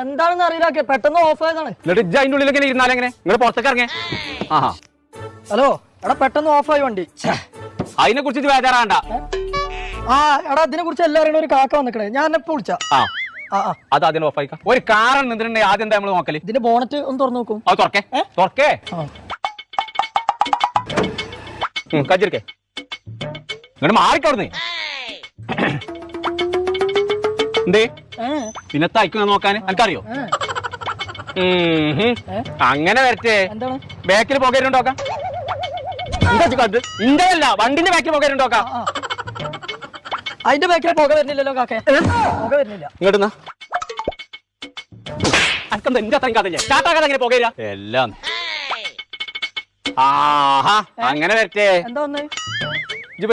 എന്താണെന്ന് അറിയില്ല പെട്ടെന്ന് ഓഫ് ആയതാണ്. നിങ്ങൾ പുറത്തേക്ക് ഇറങ്ങേ. ഹലോ എടാ പെട്ടെന്ന് ഓഫ് ആയി വണ്ടി. അതിനെ കുറിച്ച് വേദാറാണ്ട. ആ എടാ അതിനെ കുറിച്ച് എല്ലാം ഒരു കാക്ക വന്നിക്കണേ. ഞാൻ എപ്പോ വിളിച്ച. അത് ആദ്യം ഓഫ് ആയിക്കാം. ഒരു കാറൻ നിന്നിട്ടുണ്ടെങ്കിൽ ആദ്യം എന്താ നമ്മൾ നോക്കൽ? ഇതിന്റെ ബോണറ്റ് ഒന്ന് തുറന്നു നോക്കും. അത് തുറക്കേ. തുറക്കേ. ആ. ഇങ്ങോട്ട് മാറിക്കോടുന്നേ. എന്തേ? പിന്നെ തയ്ക്കുന്ന നോക്കാൻ എനിക്കറിയോ? അങ്ങനെ വരട്ടെ. ബാക്കിൽ പോകരുണ്ടോക്കാം ഇന്തല്ല വണ്ടിന്റെ ബാക്കിൽ പോകരുണ്ടോക്കാം. അതിന്റെ ബാക്കിൽ പോക വരുന്നില്ലല്ലോ കാക്കേ. പോക വരുന്നില്ല. ഇങ്ങോട്ട് അനക്കെന്താ എന്റെ അത്രയും കഥയില്ലേ? ചാട്ടാക്കാതെ അങ്ങനെ പോകയില്ല എല്ലാം. ആഹാ അങ്ങനെ വരട്ടെ. എന്താ